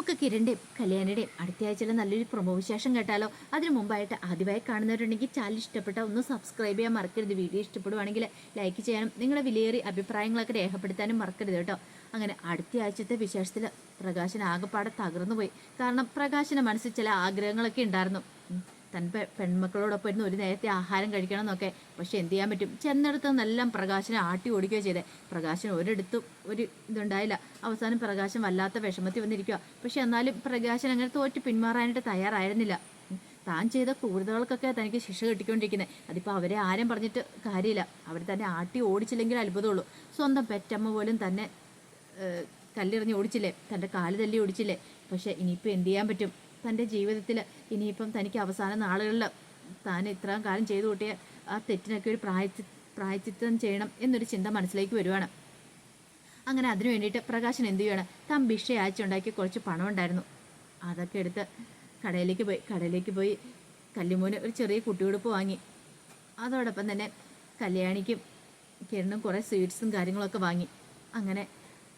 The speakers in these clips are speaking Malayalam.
നമുക്ക് കിരണിന്റെയും കല്യാണിയുടെയും അടുത്ത ആഴ്ചയിലെ നല്ലൊരു പ്രൊമോ വിശേഷം കേട്ടാലോ? അതിനു മുമ്പായിട്ട് ആദ്യമായി കാണുന്നവരുണ്ടെങ്കിൽ ചാനൽ ഇഷ്ടപ്പെട്ട ഒന്ന് സബ്സ്ക്രൈബ് ചെയ്യാൻ മറക്കരുത്. വീഡിയോ ഇഷ്ടപ്പെടുവാണെങ്കിൽ ലൈക്ക് ചെയ്യാനും നിങ്ങളുടെ വിലയേറിയ അഭിപ്രായങ്ങളൊക്കെ രേഖപ്പെടുത്താനും മറക്കരുത് കേട്ടോ. അങ്ങനെ അടുത്ത ആഴ്ചത്തെ വിശേഷത്തിൽ പ്രകാശൻ ആകെപ്പാടെ തകർന്നു പോയി കാരണം പ്രകാശിന്റെ മനസ്സിൽ ചില ആഗ്രഹങ്ങളൊക്കെ ഉണ്ടായിരുന്നു. തൻ പെൺമക്കളോടൊപ്പം ഇരുന്ന് ഒരു നേരത്തെ ആഹാരം കഴിക്കണം എന്നൊക്കെ പക്ഷെ എന്ത് ചെയ്യാൻ പറ്റും? ചെന്നിടത്ത് നിന്നെല്ലാം പ്രകാശനെ ആട്ടി ഓടിക്കുകയോ ചെയ്തേ. പ്രകാശൻ ഒരിടത്തും ഒരു ഇതുണ്ടായില്ല. അവസാനം പ്രകാശൻ വല്ലാത്ത വിഷമത്തിൽ വന്നിരിക്കുക പക്ഷെ എന്നാലും പ്രകാശൻ അങ്ങനെ തോറ്റ് പിന്മാറാനായിട്ട് തയ്യാറായിരുന്നില്ല. താൻ ചെയ്ത ക്രൂരതകൾക്കൊക്കെ തനിക്ക് ശിക്ഷ കിട്ടിക്കൊണ്ടിരിക്കുന്നത് അതിപ്പോൾ അവരെ ആരും പറഞ്ഞിട്ട് കാര്യമില്ല. അവർ തന്നെ ആട്ടി ഓടിച്ചില്ലെങ്കിൽ അത്ഭുതമുള്ളൂ. സ്വന്തം പെറ്റമ്മ പോലും തന്നെ കല്ലെറിഞ്ഞ് ഓടിച്ചില്ലേ? തന്റെ കാൽ തല്ലി ഓടിച്ചില്ലേ? പക്ഷേ ഇനിയിപ്പോൾ എന്ത് ചെയ്യാൻ പറ്റും? തന്റെ ജീവിതത്തിൽ ഇനിയിപ്പം തനിക്ക് അവസാന നാളുകളിൽ താൻ ഇത്രയും കാലം ചെയ്തു കൂട്ടിയ ആ തെറ്റിനൊക്കെ ഒരു പ്രായച്ചി പ്രായച്ചിത്തം ചെയ്യണം എന്നൊരു ചിന്ത മനസ്സിലേക്ക് വരുവാണ്. അങ്ങനെ അതിനു വേണ്ടിയിട്ട് പ്രകാശൻ എന്തു ചെയ്യണം താൻ ഭിക്ഷ അയച്ചുണ്ടാക്കി കുറച്ച് പണം ഉണ്ടായിരുന്നു. അതൊക്കെ എടുത്ത് കടയിലേക്ക് പോയി കടയിലേക്ക് പോയി കല്ലിമോന് ഒരു ചെറിയ കുട്ടിയുടുപ്പ് വാങ്ങി. അതോടൊപ്പം തന്നെ കല്യാണിക്കും കിരണും കുറേ സ്വീറ്റ്സും കാര്യങ്ങളൊക്കെ വാങ്ങി. അങ്ങനെ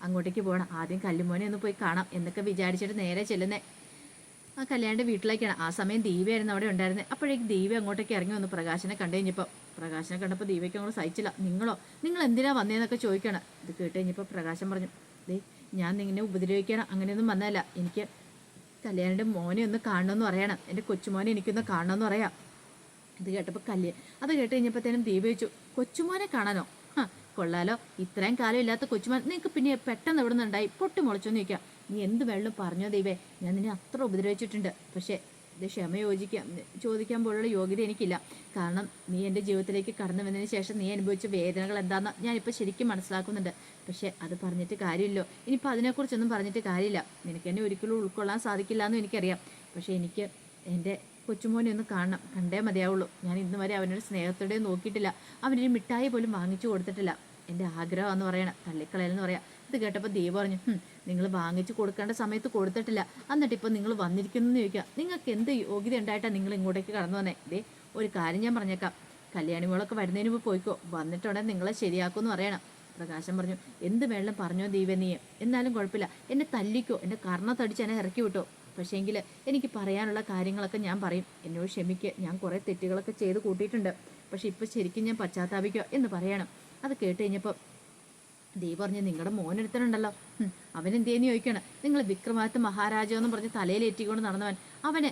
അങ്ങോട്ടേക്ക് പോകണം. ആദ്യം കല്ലുമോനെ ഒന്ന് പോയി കാണാം എന്നൊക്കെ വിചാരിച്ചിട്ട് നേരെ ചെല്ലുന്നേ. ആ കല്യാണിന്റെ വീട്ടിലേക്കാണ്. ആ സമയം ദീപയായിരുന്നു അവിടെ ഉണ്ടായിരുന്നത്. അപ്പോഴേക്ക് ദീപ അങ്ങോട്ടേക്ക് ഇറങ്ങി വന്നു. പ്രകാശനെ കണ്ടു കഴിഞ്ഞപ്പോൾ പ്രകാശനെ കണ്ടപ്പോൾ ദീപയ്ക്ക് അങ്ങോട്ട് സഹിച്ചില്ല. നിങ്ങളോ? നിങ്ങൾ എന്തിനാ വന്നതെന്നൊക്കെ ചോദിക്കണം ഇത് കേട്ട് കഴിഞ്ഞപ്പോൾ പ്രകാശൻ പറഞ്ഞു ദേ ഞാൻ നിങ്ങനെ ഉപദ്രവിക്കണം അങ്ങനെയൊന്നും വന്നതല്ല. എനിക്ക് കല്യാണിന്റെ മോനെ ഒന്ന് കാണണമെന്ന് പറയണം. എന്റെ കൊച്ചുമോനെ എനിക്കൊന്ന് കാണണമെന്ന് പറയാം. ഇത് കേട്ടപ്പോൾ കല്യ അത് കേട്ട് കഴിഞ്ഞപ്പോഴത്തേനും ദീപ ചോദിച്ചു കൊച്ചുമോനെ കാണാനോ? കൊള്ളാലോ. ഇത്രയും കാലം ഇല്ലാത്ത കൊച്ചുമോൻ. നിങ്ങൾക്ക് പിന്നെ പെട്ടെന്ന് എവിടെ നിന്നുണ്ടായി പൊട്ടി മുളച്ചോന്ന് ചോദിക്കാം. നീ എന്ത് വെള്ളം പറഞ്ഞോ ദൈവേ? ഞാൻ നിന്നെ അത്ര ഉപദ്രവിച്ചിട്ടുണ്ട്. പക്ഷേ ഇത് ക്ഷമ യോജിക്കാൻ ചോദിക്കാൻ പോലുള്ള യോഗ്യത എനിക്കില്ല. കാരണം നീ എന്റെ ജീവിതത്തിലേക്ക് കടന്നു വന്നതിന് ശേഷം നീ അനുഭവിച്ച വേദനകൾ എന്താണെന്ന് ഞാനിപ്പോൾ ശരിക്കും മനസ്സിലാക്കുന്നുണ്ട്. പക്ഷേ അത് പറഞ്ഞിട്ട് കാര്യമില്ലോ. ഇനിയിപ്പോൾ അതിനെക്കുറിച്ചൊന്നും പറഞ്ഞിട്ട് കാര്യമില്ല. നിനക്ക് എന്നെ ഒരിക്കലും ഉൾക്കൊള്ളാൻ സാധിക്കില്ല എന്നും എനിക്കറിയാം. പക്ഷേ എനിക്ക് എന്റെ കൊച്ചുമോനെ ഒന്ന് കാണണം. കണ്ടേ മതിയാവുള്ളൂ. ഞാൻ ഇന്നുവരെ അവനൊരു സ്നേഹത്തോടെ നോക്കിയിട്ടില്ല. അവനൊരു മിഠായി പോലും വാങ്ങിച്ചു കൊടുത്തിട്ടില്ല. എന്റെ ആഗ്രഹം എന്ന് പറയണം. തള്ളിക്കളയെന്ന് പറയാം. ഇത് കേട്ടപ്പോൾ ദൈവം പറഞ്ഞു നിങ്ങൾ വാങ്ങിച്ചു കൊടുക്കേണ്ട സമയത്ത് കൊടുത്തിട്ടില്ല. എന്നിട്ട് ഇപ്പോൾ നിങ്ങൾ വന്നിരിക്കുന്നു എന്ന് ചോദിക്കുക നിങ്ങൾക്ക് എന്ത് യോഗ്യത ഉണ്ടായിട്ടാണ് നിങ്ങൾ ഇങ്ങോട്ടേക്ക് കടന്നു വന്നേ? ദേ ഒരു കാര്യം ഞാൻ പറഞ്ഞേക്കാം. കല്യാണി മോളൊക്കെ വരുന്നതിന് മുമ്പ് പോയിക്കോ. വന്നിട്ടുണ്ടെങ്കിൽ നിങ്ങളെ ശരിയാക്കുമെന്ന് പറയണം. പ്രകാശം പറഞ്ഞു എന്ത് വേണം പറഞ്ഞോ ദീപ നീ. എന്നാലും കുഴപ്പമില്ല. എന്നെ തല്ലിക്കോ. എന്റെ കർണ തടിച്ച് എന്നെ ഇറക്കി വിട്ടോ. പക്ഷേങ്കിൽ എനിക്ക് പറയാനുള്ള കാര്യങ്ങളൊക്കെ ഞാൻ പറയും. എന്നോട് ക്ഷമിക്കുക ഞാൻ കുറേ തെറ്റുകളൊക്കെ ചെയ്ത് കൂട്ടിയിട്ടുണ്ട്. പക്ഷെ ഇപ്പോൾ ശരിക്കും ഞാൻ പശ്ചാത്താപിക്കുക എന്ന് പറയണം. അത് കേട്ട് കഴിഞ്ഞപ്പോൾ ദീപ പറഞ്ഞ് നിങ്ങളുടെ മോനെടുത്തനുണ്ടല്ലോ അവൻ എന്തേന്ന് ചോദിക്കണം. നിങ്ങൾ വിക്രമാദിത്യ മഹാരാജ എന്ന് പറഞ്ഞ് തലയിലേറ്റിക്കൊണ്ട് നടന്നവൻ. അവനെ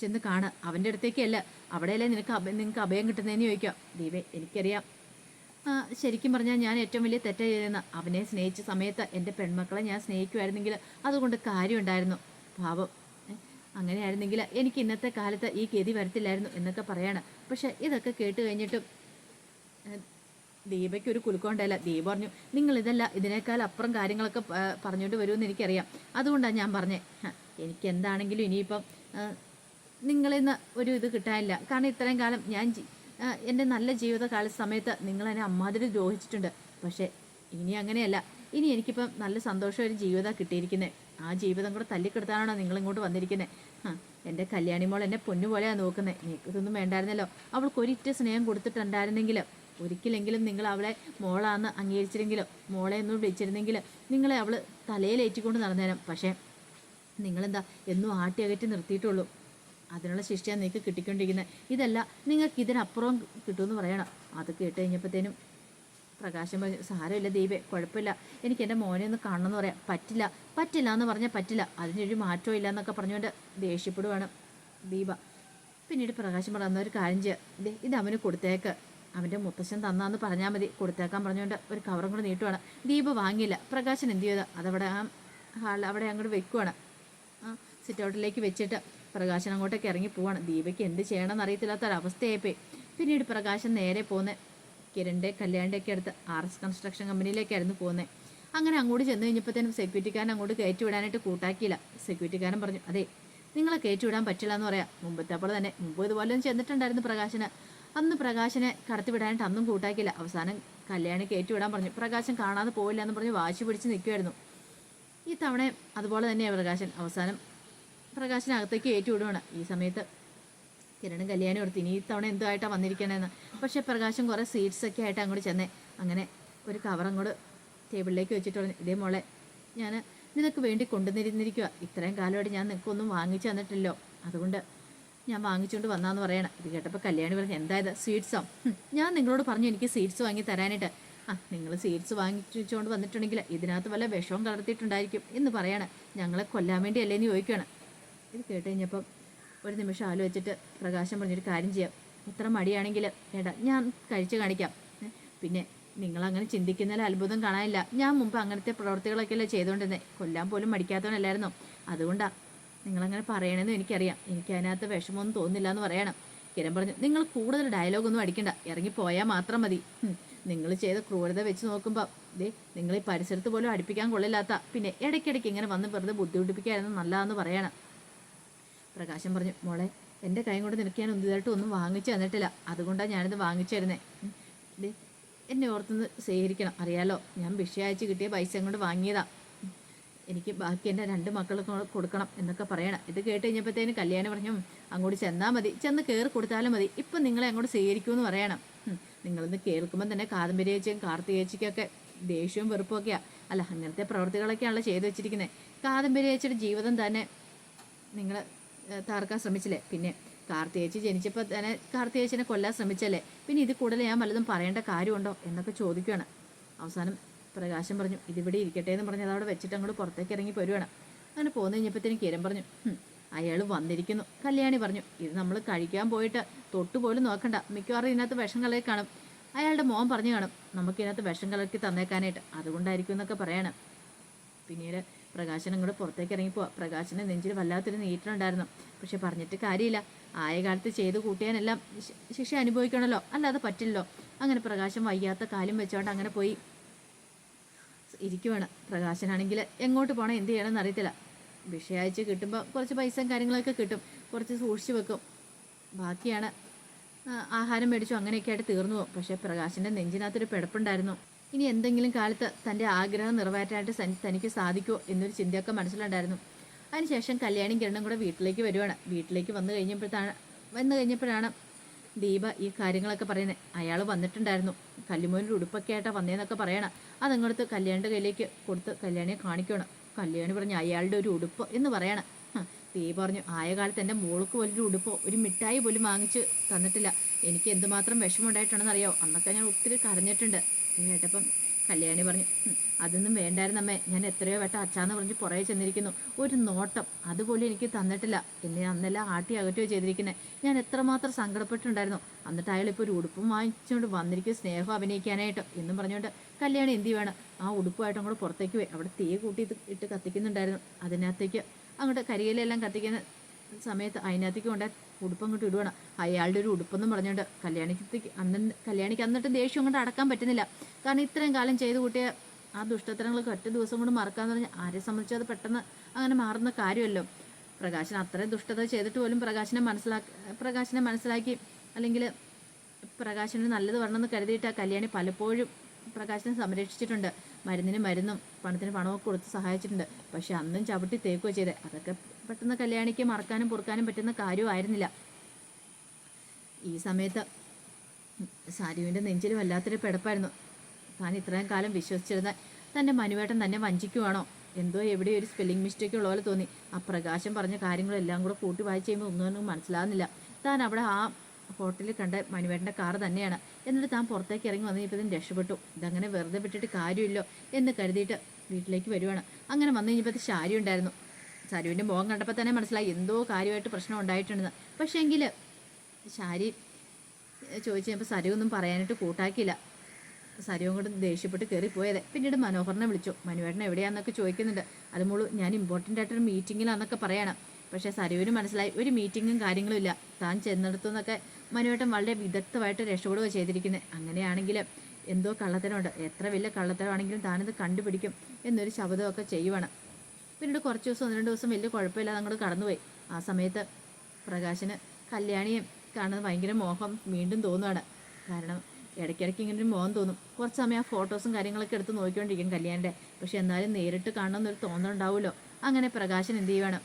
ചെന്ന് കാണുക അവന്റെ അടുത്തേക്കല്ല. അവിടെയല്ലേ നിനക്ക് അഭ നിങ്ങൾക്ക് അഭയം കിട്ടുന്നതെന്ന് ചോദിക്കാം. ദീപേ എനിക്കറിയാം. ശരിക്കും പറഞ്ഞാൽ ഞാൻ ഏറ്റവും വലിയ തെറ്റ ചെയ്തെന്ന അവനെ സ്നേഹിച്ച സമയത്ത് എന്റെ പെൺമക്കളെ ഞാൻ സ്നേഹിക്കുമായിരുന്നെങ്കിൽ അതുകൊണ്ട് കാര്യമുണ്ടായിരുന്നു. പാപം അങ്ങനെയായിരുന്നെങ്കിൽ എനിക്ക് ഇന്നത്തെ കാലത്ത് ഈ ഗതി വരത്തില്ലായിരുന്നു എന്നൊക്കെ പറയാണ്. പക്ഷേ ഇതൊക്കെ കേട്ട് കഴിഞ്ഞിട്ടും ദീപയ്ക്ക് ഒരു കുലുക്കമുണ്ടല്ല ദീപ പറഞ്ഞു നിങ്ങൾ ഇതല്ല ഇതിനേക്കാൾ അപ്പുറം കാര്യങ്ങളൊക്കെ പറഞ്ഞുകൊണ്ട് വരുമെന്ന് എനിക്കറിയാം. അതുകൊണ്ടാണ് ഞാൻ പറഞ്ഞത് എനിക്ക് എന്താണെങ്കിലും ഇനിയിപ്പം നിങ്ങളിന്ന് ഒരു ഇത് കിട്ടാനില്ല. കാരണം ഇത്രയും കാലം ഞാൻ എന്റെ നല്ല ജീവിതകാല സമയത്ത് നിങ്ങൾ എന്നെ അമ്മാതിരി ദ്രോഹിച്ചിട്ടുണ്ട്. പക്ഷേ ഇനി അങ്ങനെയല്ല. ഇനി എനിക്കിപ്പം നല്ല സന്തോഷം ഒരു ജീവിതം കിട്ടിയിരിക്കുന്നത് ആ ജീവിതം കൂടെ തല്ലിക്കെടുത്താനാണോ നിങ്ങൾ ഇങ്ങോട്ട് വന്നിരിക്കുന്നത് എന്റെ കല്യാണി മോൾ എന്നെ പൊന്നുപോലെയാണ് നോക്കുന്നത് എനിക്കിതൊന്നും വേണ്ടായിരുന്നല്ലോ. അവൾക്ക് ഒരിറ്റ സ്നേഹം കൊടുത്തിട്ടുണ്ടായിരുന്നെങ്കിൽ ഒരിക്കലെങ്കിലും നിങ്ങൾ അവളെ മോളാന്ന് അംഗീകരിച്ചിരുന്നെങ്കിലോ മോളെ എന്നും വിളിച്ചിരുന്നെങ്കിൽ നിങ്ങളെ അവൾ തലയിലേറ്റിക്കൊണ്ട് നടന്നേരം. പക്ഷേ നിങ്ങളെന്താ എന്നും ആട്ടി അകറ്റി നിർത്തിയിട്ടുള്ളൂ. അതിനുള്ള ശിക്ഷയാണ് നിങ്ങൾക്ക് കിട്ടിക്കൊണ്ടിരിക്കുന്നത്. ഇതല്ല നിങ്ങൾക്ക് ഇതിനപ്പുറം കിട്ടുമെന്ന് പറയണം. അത് കേട്ട് കഴിഞ്ഞപ്പോഴത്തേനും പ്രകാശം സാരമില്ല ദീപേ കുഴപ്പമില്ല. എനിക്ക് എന്റെ മോനെ ഒന്ന് കാണണമെന്ന് പറയാം. പറ്റില്ല പറ്റില്ല എന്ന് പറഞ്ഞാൽ പറ്റില്ല. അതിനൊരു മാറ്റവും ഇല്ല എന്നൊക്കെ പറഞ്ഞുകൊണ്ട് ദേഷ്യപ്പെടുവാണ് ദീപ. പിന്നീട് പ്രകാശം പറഞ്ഞ ഒരു കാര്യം ചെയ്യുക ഇത് അവന് കൊടുത്തേക്ക്. അവന്റെ മുത്തശ്ശൻ തന്നാന്ന് പറഞ്ഞാൽ മതി. കൊടുത്തേക്കാൻ പറഞ്ഞുകൊണ്ട് ഒരു കവറും കൂടെ നീട്ടുവാണ്. ദീപ് വാങ്ങിയില്ല. പ്രകാശൻ എന്ത് ചെയ്താൽ അതവിടെ ആ ഹാളിൽ അവിടെ അങ്ങോട്ട് വെക്കുവാണ്. ആ സിറ്റ് ഔട്ടിലേക്ക് വെച്ചിട്ട് പ്രകാശൻ അങ്ങോട്ടേക്ക് ഇറങ്ങി പോവാണ്. ദീപയ്ക്ക് എന്ത് ചെയ്യണമെന്ന് അറിയത്തില്ലാത്ത ഒരവസ്ഥയായിപ്പോയി പിന്നീട് പ്രകാശൻ നേരെ പോകുന്നത് കിരണിന്റെ കല്യാണിന്റെയൊക്കെ അടുത്ത് ആർ എസ് കൺസ്ട്രക്ഷൻ കമ്പനിയിലേക്കായിരുന്നു പോകുന്നത് അങ്ങനെ അങ്ങോട്ട് ചെന്ന് കഴിഞ്ഞപ്പോഴത്തേനും സെക്യൂരിറ്റിക്കാരൻ അങ്ങോട്ട് കയറ്റി വിടാനായിട്ട് കൂട്ടാക്കിയില്ല. സെക്യൂരിറ്റിക്കാരൻ പറഞ്ഞു അതെ നിങ്ങളെ കയറ്റി വിടാൻ പറ്റില്ല എന്ന് പറയാം. മുമ്പത്തെ പോലെ തന്നെ മുമ്പ് ഇതുപോലെ ചെന്നിട്ടുണ്ടായിരുന്നു പ്രകാശന്. അന്ന് പ്രകാശനെ കടത്തിവിടാനായിട്ട് അന്നും കൂട്ടാക്കിയില്ല. അവസാനം കല്യാണി കയറ്റി വിടാൻ പറഞ്ഞു. പ്രകാശൻ കാണാതെ പോയില്ല എന്ന് പറഞ്ഞ് വാശി പിടിച്ച് നിൽക്കുമായിരുന്നു ഈ തവണ അതുപോലെ തന്നെയാണ് പ്രകാശൻ. അവസാനം പ്രകാശനകത്തേക്ക് ഏറ്റുവിടുവാണ്. വിടുവാണ് ഈ സമയത്ത് കിരണും കല്യാണി ഓർത്ത് ഇനി ഈ തവണ എന്തുമായിട്ടാണ് വന്നിരിക്കണേന്ന്. പക്ഷേ പ്രകാശം കുറേ സീറ്റ്സ് ഒക്കെ ആയിട്ട് അങ്ങോട്ട് ചെന്നേ. അങ്ങനെ ഒരു കവർ അങ്ങോട്ട് ടേബിളിലേക്ക് വെച്ചിട്ട് പറഞ്ഞു ഇതേ മോളെ ഞാൻ നിനക്ക് വേണ്ടി കൊണ്ടുവന്നിരുന്നിരിക്കുക ഇത്രയും കാലമായിട്ട് ഞാൻ നിനക്കൊന്നും വാങ്ങിച്ചു തന്നിട്ടില്ലോ അതുകൊണ്ട് ഞാൻ വാങ്ങിച്ചുകൊണ്ട് വന്നാന്ന് പറയണം. ഇത് കേട്ടപ്പോൾ കല്യാണി പറഞ്ഞു എന്തായത്? സ്വീറ്റ്സോ ഞാൻ നിങ്ങളോട് പറഞ്ഞു എനിക്ക് സ്വീറ്റ്സ് വാങ്ങി തരാനായിട്ട്. ആ നിങ്ങൾ സ്വീറ്റ്സ് വാങ്ങിച്ചുകൊണ്ട് വന്നിട്ടുണ്ടെങ്കിൽ ഇതിനകത്ത് വല്ല വിഷവും കലർത്തിയിട്ടുണ്ടായിരിക്കും എന്ന് പറയണം. ഞങ്ങളെ കൊല്ലാൻ വേണ്ടിയല്ലേ എന്ന് ചോദിക്കുകയാണ് ഇത് കേട്ട് കഴിഞ്ഞപ്പം ഒരു നിമിഷം ആലോചിച്ചിട്ട് പ്രകാശം പറഞ്ഞൊരു കാര്യം ചെയ്യാം. ഇത്ര മടിയാണെങ്കിൽ ഏട്ടാ ഞാൻ കഴിച്ചു കാണിക്കാം. പിന്നെ നിങ്ങളങ്ങനെ ചിന്തിക്കുന്നതിൽ അത്ഭുതം കാണാനില്ല. ഞാൻ മുമ്പ് അങ്ങനത്തെ പ്രവർത്തികളൊക്കെയല്ലേ ചെയ്തുകൊണ്ടിരുന്നത് കൊല്ലാൻ പോലും മടിക്കാത്തവനല്ലായിരുന്നു. അതുകൊണ്ടാണ് നിങ്ങളങ്ങനെ പറയണമെന്ന് എനിക്കറിയാം. എനിക്ക് അതിനകത്ത് വിഷമമൊന്നും തോന്നില്ല എന്ന് പറയണം. കിരൺ പറഞ്ഞു നിങ്ങൾ കൂടുതൽ ഡയലോഗൊന്നും അടിക്കണ്ട. ഇറങ്ങിപ്പോയാൽ മാത്രം മതി. നിങ്ങൾ ചെയ്ത ക്രൂരത വെച്ച് നോക്കുമ്പോൾ ദേ നിങ്ങൾ ഈ പരിസരത്ത് പോലും അടുപ്പിക്കാൻ കൊള്ളില്ലാത്ത പിന്നെ ഇടയ്ക്കിടയ്ക്ക് ഇങ്ങനെ വന്ന് വെറുതെ ബുദ്ധിമുട്ടിപ്പിക്കായിരുന്നു നല്ലതെന്ന് പറയണം. പ്രകാശം പറഞ്ഞു മോളെ എന്റെ കൈ കൊണ്ട് നിനക്ക് ഞാൻ ഒന്നിതായിട്ട് ഒന്നും വാങ്ങിച്ചു തന്നിട്ടില്ല. അതുകൊണ്ടാണ് ഞാനിത് വാങ്ങിച്ചു തരുന്നത് ദേ എന്നെ ഓർത്തുനിന്ന് സ്വീകരിക്കണം അറിയാലോ ഞാൻ വിഷയാഴ്ച കിട്ടിയ പൈസ കൊണ്ട് വാങ്ങിയതാ. ഉം. എനിക്ക് ബാക്കി എന്റെ രണ്ട് മക്കൾക്ക് കൊടുക്കണം എന്നൊക്കെ പറയണം. ഇത് കേട്ട് കഴിഞ്ഞപ്പോഴത്തേന് കല്യാണം പറഞ്ഞു അങ്ങോട്ട് ചെന്നാൽ മതി. ചെന്ന് കയറി കൊടുത്താലും മതി. ഇപ്പം നിങ്ങളെ അങ്ങോട്ട് സ്വീകരിക്കുമെന്ന് പറയണം. നിങ്ങളിന്ന് കേൾക്കുമ്പോൾ തന്നെ കാദംബരി ചേച്ചിയും കാർത്തികേച്ചിക്കൊക്കെ ദേഷ്യവും വെറുപ്പൊക്കെയാ അല്ല അങ്ങനത്തെ പ്രവർത്തികളൊക്കെയാണല്ലോ ചെയ്തു വെച്ചിരിക്കുന്നത് കാദംബരി ചേച്ചിയുടെ ജീവിതം തന്നെ നിങ്ങൾ താർക്കാൻ ശ്രമിച്ചില്ലേ? പിന്നെ കാർത്തിയേച്ചി ജനിച്ചപ്പോൾ തന്നെ കാർത്തിയേച്ചിനെ കൊല്ലാൻ ശ്രമിച്ചല്ലേ? പിന്നെ ഇത് കൂടുതൽ ഞാൻ വല്ലതും പറയേണ്ട കാര്യമുണ്ടോ എന്നൊക്കെ ചോദിക്കുകയാണ് അവസാനം പ്രകാശം പറഞ്ഞു ഇതിവിടെ ഇരിക്കട്ടെ എന്ന് പറഞ്ഞ് അതവിടെ വെച്ചിട്ട് അങ്ങോട്ട് പുറത്തേക്ക് ഇറങ്ങി പോരുവാണ്. അങ്ങനെ പോന്നു കഴിഞ്ഞപ്പോഴത്തേനും കിരൺ പറഞ്ഞു അയാൾ വന്നിരിക്കുന്നു. കല്യാണി പറഞ്ഞു ഇത് നമ്മൾ കഴിക്കാൻ പോയിട്ട് തൊട്ടുപോലും നോക്കണ്ട. മിക്കവാറും ഇതിനകത്ത് വിഷം കലക്കി കാണും. അയാളുടെ മോൻ പറഞ്ഞു കാണും നമുക്ക് ഇതിനകത്ത് വിഷം കലക്കി തന്നേക്കാനായിട്ട് അതുകൊണ്ടായിരിക്കും എന്നൊക്കെ പറയണം. പിന്നീട് പ്രകാശൻ അങ്ങോട്ട് പുറത്തേക്ക് ഇറങ്ങിപ്പോവാ പ്രകാശന് നെഞ്ചിൽ വല്ലാത്തൊരു നീറ്റലുണ്ടായിരുന്നു പക്ഷെ പറഞ്ഞിട്ട് കാര്യമില്ല. ആയ കാലത്ത് ചെയ്ത് കൂട്ടിയാനെല്ലാം ശിക്ഷ അനുഭവിക്കണമല്ലോ അല്ലാതെ പറ്റില്ലല്ലോ. അങ്ങനെ പ്രകാശം വയ്യാത്ത കാലും വെച്ചോണ്ട് അങ്ങനെ പോയി. ഇരിക്കുവാണ്. പ്രകാശനാണെങ്കിൽ എങ്ങോട്ട് പോകണം എന്ത് ചെയ്യണമെന്ന് അറിയത്തില്ല വിഷയാഴ്ച കിട്ടുമ്പോൾ കുറച്ച് പൈസയും കാര്യങ്ങളൊക്കെ കിട്ടും. കുറച്ച് സൂക്ഷിച്ച് വെക്കും. ബാക്കിയാണ് ആഹാരം മേടിച്ചു അങ്ങനെയൊക്കെ ആയിട്ട് തീർന്നു പോകും. പക്ഷേ പ്രകാശിന്റെ നെഞ്ചിനകത്തൊരു പിടപ്പുണ്ടായിരുന്നു. ഇനി എന്തെങ്കിലും കാലത്ത് തന്റെ ആഗ്രഹം നിറവേറ്റാനായിട്ട് തനിക്ക് സാധിക്കുമോ എന്നൊരു ചിന്തയൊക്കെ മനസ്സിലുണ്ടായിരുന്നു. അതിനുശേഷം കല്യാണി കിരണും കൂടെ വീട്ടിലേക്ക് വരുവാണ്. വീട്ടിലേക്ക് വന്നു കഴിഞ്ഞപ്പോഴത്താണ് വന്നു കഴിഞ്ഞപ്പോഴാണ് ദീപ ഈ കാര്യങ്ങളൊക്കെ പറയുന്നത് അയാൾ വന്നിട്ടുണ്ടായിരുന്നു. കല്ലുമോനൊരു ഉടുപ്പൊക്കെ ആയിട്ടാണ് വന്നതെന്നൊക്കെ പറയണം അതങ്ങോട്ട് കല്യാണിന്റെ കയ്യിലേക്ക് കൊടുത്ത് കല്യാണിയെ കാണിക്കണം. കല്യാണി പറഞ്ഞു അയാളുടെ ഒരു ഉടുപ്പ് എന്ന് പറയണം. ദീപ പറഞ്ഞു ആയ കാലത്ത് എന്റെ മോൾക്ക് പോലൊരു ഉടുപ്പോ ഒരു മിഠായി പോലും വാങ്ങിച്ച് തന്നിട്ടില്ല. എനിക്ക് എന്തുമാത്രം വിഷമമുണ്ടായിട്ടുണ്ടെന്ന് അറിയാമോ അന്നൊക്കെ ഞാൻ ഒത്തിരി കരഞ്ഞിട്ടുണ്ട്. കേട്ടപ്പം കല്യാണി പറഞ്ഞു അതൊന്നും വേണ്ടായിരുന്നു വേണ്ടായിരുന്നമ്മേ ഞാൻ എത്രയോ വട്ടം അച്ചാന്ന് പറഞ്ഞ് പുറകെ ചെന്നിരിക്കുന്നു. ഒരു നോട്ടം അതുപോലും എനിക്ക് തന്നിട്ടില്ല. എന്നെ അന്നെല്ലാം ആട്ടി അകറ്റുകയോ ചെയ്തിരിക്കുന്നത് ഞാൻ എത്രമാത്രം സങ്കടപ്പെട്ടിട്ടുണ്ടായിരുന്നു. എന്നിട്ട് അയാൾ ഇപ്പോൾ ഒരു ഉടുപ്പും വാങ്ങിച്ചുകൊണ്ട് വന്നിരിക്കും സ്നേഹം അഭിനയിക്കാനായിട്ട്. എന്നും പറഞ്ഞുകൊണ്ട് കല്യാണി എന്തി വേണം ആ ഉടുപ്പുമായിട്ട് അങ്ങോട്ട് പുറത്തേക്ക് പോയി. അവിടെ തീ കൂട്ടി ഇട്ട് കത്തിക്കുന്നുണ്ടായിരുന്നു. അതിനകത്തേക്ക് അങ്ങോട്ട് കരിയിലെല്ലാം കത്തിക്കുന്ന സമയത്ത് അതിനകത്തേക്ക് കൊണ്ട് ഉടുപ്പ് അങ്ങോട്ട് ഇടുവാണ്. അയാളുടെ ഒരു ഉടുപ്പെന്നും പറഞ്ഞുകൊണ്ട് കല്യാണിക്കത്തേക്ക് അന്ന് കല്യാണിക്ക് അന്നിട്ട് ദേഷ്യം അങ്ങോട്ട് അടക്കാൻ പറ്റുന്നില്ല. കാരണം ഇത്രയും കാലം ചെയ്ത് കൂട്ടിയ ആ ദുഷ്ടത്തരങ്ങളൊക്കെ ഒറ്റ ദിവസം കൊണ്ട് മറക്കാന്ന് പറഞ്ഞാൽ ആരെ സംബന്ധിച്ച് അത് പെട്ടെന്ന് അങ്ങനെ മാറുന്ന കാര്യമല്ലോ. പ്രകാശൻ അത്രയും ദുഷ്ടത ചെയ്തിട്ട് പോലും പ്രകാശനെ മനസ്സിലാക്കി പ്രകാശനെ മനസ്സിലാക്കി അല്ലെങ്കിൽ പ്രകാശന് നല്ലത് വരണമെന്ന് കരുതിയിട്ട് ആ കല്യാണി പലപ്പോഴും പ്രകാശനെ സംരക്ഷിച്ചിട്ടുണ്ട്. മരുന്നിന് മരുന്നും പണത്തിന് പണമൊക്കെ കൊടുത്ത് സഹായിച്ചിട്ടുണ്ട്. പക്ഷെ അന്നും ചവിട്ടി തേക്കുകയോ ചെയ്തേ. അതൊക്കെ പെട്ടെന്ന് കല്യാണിക്ക് മറക്കാനും പൊറുക്കാനും പറ്റുന്ന കാര്യമായിരുന്നില്ല. ഈ സമയത്ത് സാരുവിന്റെ നെഞ്ചിൽ വല്ലാത്തൊരു പിടപ്പായിരുന്നു. താൻ ഇത്രയും കാലം വിശ്വസിച്ചിരുന്ന തന്റെ മനുവേട്ടൻ തന്നെ വഞ്ചിക്കുവാണോ? എന്തോ എവിടെയോ ഒരു സ്പെല്ലിംഗ് മിസ്റ്റേക്ക് ഉള്ള പോലെ തോന്നി. ആ പ്രകാശം പറഞ്ഞ കാര്യങ്ങളെല്ലാം കൂടെ കൂട്ടി വായിച്ച് കഴിയുമ്പോൾ ഒന്നും മനസ്സിലാകുന്നില്ല താൻ അവിടെ ആ ഹോട്ടലിൽ കണ്ട മണിവേട്ടന്റെ കാർ തന്നെയാണ്. എന്നിട്ട് താൻ പുറത്തേക്ക് ഇറങ്ങി വന്നു ഇപ്പം രക്ഷപ്പെട്ടു. ഇതങ്ങനെ വെറുതെ വിട്ടിട്ട് കാര്യമില്ലോ എന്ന് കരുതിയിട്ട് വീട്ടിലേക്ക് വരുവാണ്. അങ്ങനെ വന്നു കഴിഞ്ഞപ്പോൾ ശാരി ഉണ്ടായിരുന്നു സരുവിന്റെ മുഖം കണ്ടപ്പോൾ തന്നെ മനസ്സിലായി. എന്തോ കാര്യമായിട്ട് പ്രശ്നം ഉണ്ടായിട്ടുണ്ടെന്ന് പക്ഷേ എങ്കിൽ ശാരി ചോദിച്ചു കഴിഞ്ഞപ്പോൾ സരു ഒന്നും പറയാനായിട്ട് കൂട്ടാക്കിയില്ല. സരു കൂടെ ദേഷ്യപ്പെട്ട് കയറിപ്പോയത് പിന്നീട് മനോഹറിനെ വിളിച്ചു. മനുവേട്ടൻ എവിടെയാണെന്നൊക്കെ ചോദിക്കുന്നുണ്ട്. അത് മോൾ ഞാൻ ഇമ്പോർട്ടന്റ് ആയിട്ടൊരു മീറ്റിങ്ങിലാണെന്നൊക്കെ പറയണം. പക്ഷേ സരുവിന് മനസ്സിലായി. ഒരു മീറ്റിങ്ങും കാര്യങ്ങളും ഇല്ല. താൻ ചെന്നിടത്തു നിന്നൊക്കെ മനുവേട്ടൻ വളരെ വിദഗ്ധമായിട്ട് രക്ഷപ്പെടുക ചെയ്തിരിക്കുന്നത് അങ്ങനെയാണെങ്കിൽ എന്തോ കള്ളത്തരമുണ്ട്. എത്ര വലിയ കള്ളത്തരമാണെങ്കിലും താനത് കണ്ടുപിടിക്കും എന്നൊരു ശബ്ദമൊക്കെ ചെയ്യുവാണ്. പിന്നീട് കുറച്ച് ദിവസം ഒന്ന് രണ്ട് ദിവസം വലിയ കുഴപ്പമില്ലാതെ അങ്ങോട്ട് കടന്നുപോയി. ആ സമയത്ത് പ്രകാശന് കല്യാണിയെ കാണുന്നത് ഭയങ്കര മോഹം വീണ്ടും തോന്നുകയാണ് കാരണം ഇടയ്ക്കിടയ്ക്ക് ഇങ്ങനെ ഒരു മോഹം തോന്നും. കുറച്ച് സമയം ആ ഫോട്ടോസും കാര്യങ്ങളൊക്കെ എടുത്ത് നോക്കിക്കൊണ്ടിരിക്കും കല്യാണിന്റെ പക്ഷെ എന്നാലും നേരിട്ട് കാണണമെന്നൊരു തോന്നലുണ്ടാവുമല്ലോ അങ്ങനെ പ്രകാശൻ എന്ത് ചെയ്യുവാണ്?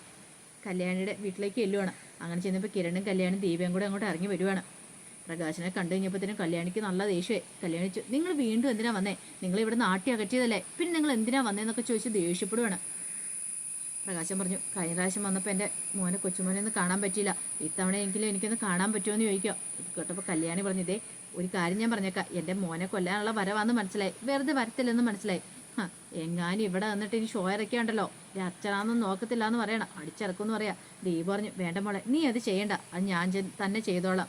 കല്യാണിയുടെ വീട്ടിലേക്ക് ചെല്ലുവാണ്. അങ്ങനെ ചെന്നപ്പോൾ കിരണും കല്യാണും ദീപയും കൂടെ അങ്ങോട്ട് ഇറങ്ങി വരുവാണ്. പ്രകാശനെ കണ്ടു കഴിഞ്ഞപ്പോഴത്തേനും കല്യാണിക്ക് നല്ല ദേഷ്യമായി. കല്യാണിച്ചു നിങ്ങൾ വീണ്ടും എന്തിനാ വന്നേ? നിങ്ങൾ ഇവിടെ നാട്ടി അകറ്റിയതല്ലേ? പിന്നെ നിങ്ങൾ എന്തിനാ വന്നേന്നൊക്കെ ചോദിച്ച് ദേഷ്യപ്പെടുവാണ്. പ്രകാശം പറഞ്ഞു കഴിഞ്ഞ പ്രാവശ്യം വന്നപ്പോൾ എന്റെ മോനെ കൊച്ചുമോനെ ഒന്ന് കാണാൻ പറ്റിയില്ല. ഇത്തവണയെങ്കിലും എനിക്കൊന്ന് കാണാൻ പറ്റുമോ എന്ന് ചോദിക്കുക ഇത് കേട്ടപ്പോൾ കല്യാണി പറഞ്ഞതേ ഒരു കാര്യം ഞാൻ പറഞ്ഞേക്കാം. എന്റെ മോനെ കൊല്ലാനുള്ള വരവാന്ന് മനസ്സിലായി. വെറുതെ വരത്തില്ലെന്ന് മനസ്സിലായി. എങ്ങാനും ഇവിടെ വന്നിട്ട് ഇനി ഷോ ഇറക്കിയുണ്ടല്ലോ. അച്ഛനാന്നും നോക്കത്തില്ല എന്ന് പറയണം. അടിച്ചിറക്കുമെന്ന് പറയാം. ദീപ് പറഞ്ഞു വേണ്ട മോളെ നീ അത് ചെയ്യണ്ട. അത് ഞാൻ തന്നെ ചെയ്തോളാം.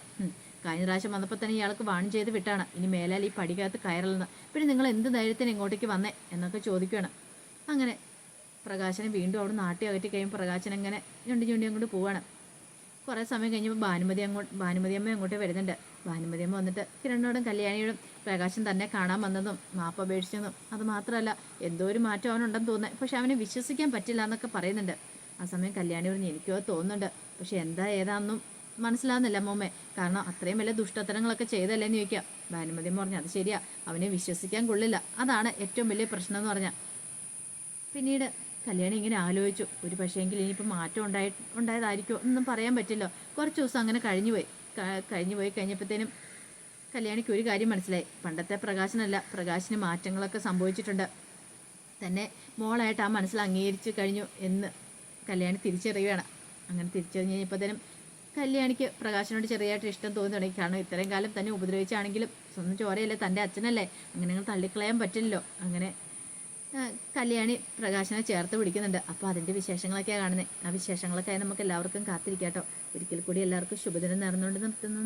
കഴിഞ്ഞ പ്രാവശ്യം വന്നപ്പോൾ തന്നെ ഇയാൾക്ക് വാൺ ചെയ്ത് വിട്ടാണ്. ഇനി മേലാൽ ഈ പടിക്കകത്ത് കയറലെന്ന് പിന്നെ നിങ്ങൾ എന്ത് ധൈര്യത്തിന് ഇങ്ങോട്ടേക്ക് വന്നേ? എന്നൊക്കെ ചോദിക്കുകയാണ് അങ്ങനെ പ്രകാശനെ വീണ്ടും അവിടെ നാട്ടി അകറ്റി കഴിയുമ്പോൾ പ്രകാശൻ അങ്ങനെ ഞൊണ്ടി ഞൊണ്ടി അങ്ങോട്ട് പോവാണ്. കുറേ സമയം കഴിഞ്ഞപ്പോൾ ഭാനുമതി അങ്ങോട്ട് ഭാനുമതി അമ്മ അങ്ങോട്ട് വരുന്നുണ്ട്. ഭാനുമതി അമ്മ വന്നിട്ട് കിരണിനോടും കല്യാണിയോടും പ്രകാശൻ തന്നെ കാണാൻ വന്നതും മാപ്പ് അപേക്ഷിച്ചതും. അത് മാത്രമല്ല എന്തോ ഒരു മാറ്റം അവനുണ്ടെന്ന് തോന്നുന്നത്. പക്ഷെ അവനെ വിശ്വസിക്കാൻ പറ്റില്ല എന്നൊക്കെ പറയുന്നുണ്ട്. ആ സമയം കല്യാണി പറഞ്ഞ് എനിക്കോ തോന്നുന്നുണ്ട്. പക്ഷെ എന്താ ഏതാണെന്നും മനസ്സിലാവുന്നില്ല അമ്മൂമ്മേ കാരണം അത്രയും വലിയ ദുഷ്ടത്തരങ്ങളൊക്കെ ചെയ്തല്ലേ എന്ന് ചോദിക്കാം. ഭാനുമതി പറഞ്ഞു അത് ശരിയാ. അവനെ വിശ്വസിക്കാൻ കൊള്ളില്ല. അതാണ് ഏറ്റവും വലിയ പ്രശ്നം എന്ന് പറഞ്ഞാൽ പിന്നീട് കല്യാണി ഇങ്ങനെ ആലോചിച്ചു. ഒരു പക്ഷേങ്കിൽ ഇനിയിപ്പോൾ മാറ്റം ഉണ്ടായി ഉണ്ടായതായിരിക്കുമോ ഒന്നും പറയാൻ പറ്റില്ല. കുറച്ച് ദിവസം അങ്ങനെ കഴിഞ്ഞുപോയി കഴിഞ്ഞു പോയി കഴിഞ്ഞപ്പോഴത്തേനും കല്യാണിക്ക് ഒരു കാര്യം മനസ്സിലായി. പണ്ടത്തെ പ്രകാശനല്ല. പ്രകാശിന് മാറ്റങ്ങളൊക്കെ സംഭവിച്ചിട്ടുണ്ട്. തന്നെ മോളായിട്ട് ആ മനസ്സിൽ അംഗീകരിച്ച് കഴിഞ്ഞു എന്ന് കല്യാണി തിരിച്ചറിയുകയാണ്. അങ്ങനെ തിരിച്ചറിഞ്ഞ് കഴിഞ്ഞപ്പോഴത്തേനും കല്യാണിക്ക് പ്രകാശനോട് ചെറിയതായിട്ട് ഇഷ്ടം തോന്നി തുടങ്ങി കാരണം ഇത്രയും കാലം തന്നെ ഉപദ്രവിച്ചാണെങ്കിലും സ്വന്തം ചോരയല്ലേ? തന്റെ അച്ഛനല്ലേ? അങ്ങനെ അങ്ങ് തള്ളിക്കളയാൻ പറ്റില്ലല്ലോ. അങ്ങനെ കല്യാണി പ്രകാശനെ ചേർത്ത് പിടിക്കുന്നുണ്ട്. അപ്പോൾ അതിന്റെ വിശേഷങ്ങളൊക്കെയാണ് കാണുന്നത് ആ വിശേഷങ്ങളൊക്കെ നമുക്ക് എല്ലാവർക്കും കാത്തിരിക്കാം കേട്ടോ ഒരിക്കൽ കൂടി എല്ലാവർക്കും ശുഭദിനം നേർന്നുകൊണ്ട് നിർത്തുന്നു.